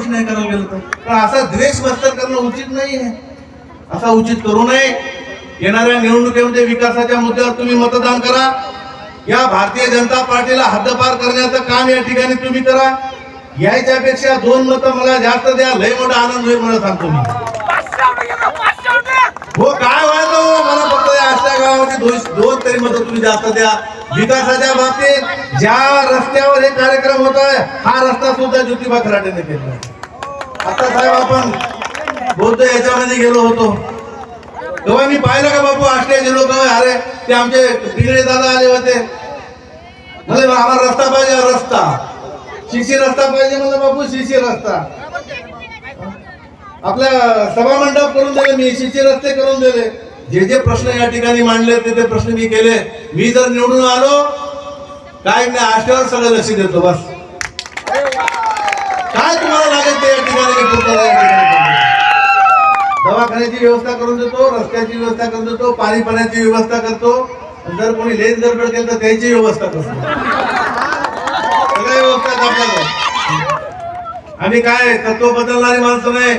गोष्ट नाही करायला गेलो तर. पण असा द्वेष बस्तर करणं उचित नाही आहे असा उचित करू नये. येणाऱ्या निवडणुकीमध्ये विकासाच्या मुद्द्यावर तुम्ही मतदान करा. या भारतीय जनता पार्टीला हद्दपार करण्याचं काम या ठिकाणी तुम्ही करा. याच्यापेक्षा दोन मतं मला जास्त द्या. लय मोठा आनंद होईल मला सांगतो मी. हो काय व्हायचं हो? मला फक्त आजच्या गावामध्ये दोन दोन तरी मतं तुम्ही जास्त द्या. विकासाच्या बाबतीत ज्या रस्त्यावर हे कार्यक्रम होत आहे हा रस्ता सुद्धा ज्योतिबा खराटेने केला आता साहेब आपण बौद्ध याच्यामध्ये गेलो होतो. तेव्हा मी पाहिलं का बापू आष्ट्याचे लोक अरे ते आमचे पिंगळे दादा आले होते. म्हणजे आम्हाला रस्ता पाहिजे रस्ता. शिशी रस्ता पाहिजे म्हणजे बापू शिशी रस्ता. आपल्या सभा मंडप करून दिले मी शिशी रस्ते करून दिले. जे जे प्रश्न या ठिकाणी मांडले ते ते प्रश्न मी केले. मी जर निवडून आलो काय नाही आशेवर सगळं लक्ष देतो बस. काय तुम्हाला लागेल ते या ठिकाणी दवाखान्याची व्यवस्था करून देतो रस्त्याची व्यवस्था करून देतो पाणी पाण्याची व्यवस्था करतो. जर कोणी लेन जर केलं तर त्याची व्यवस्था करतो. सगळ्या व्यवस्था आम्ही काय तत्व बदलणारी माणसं नाही.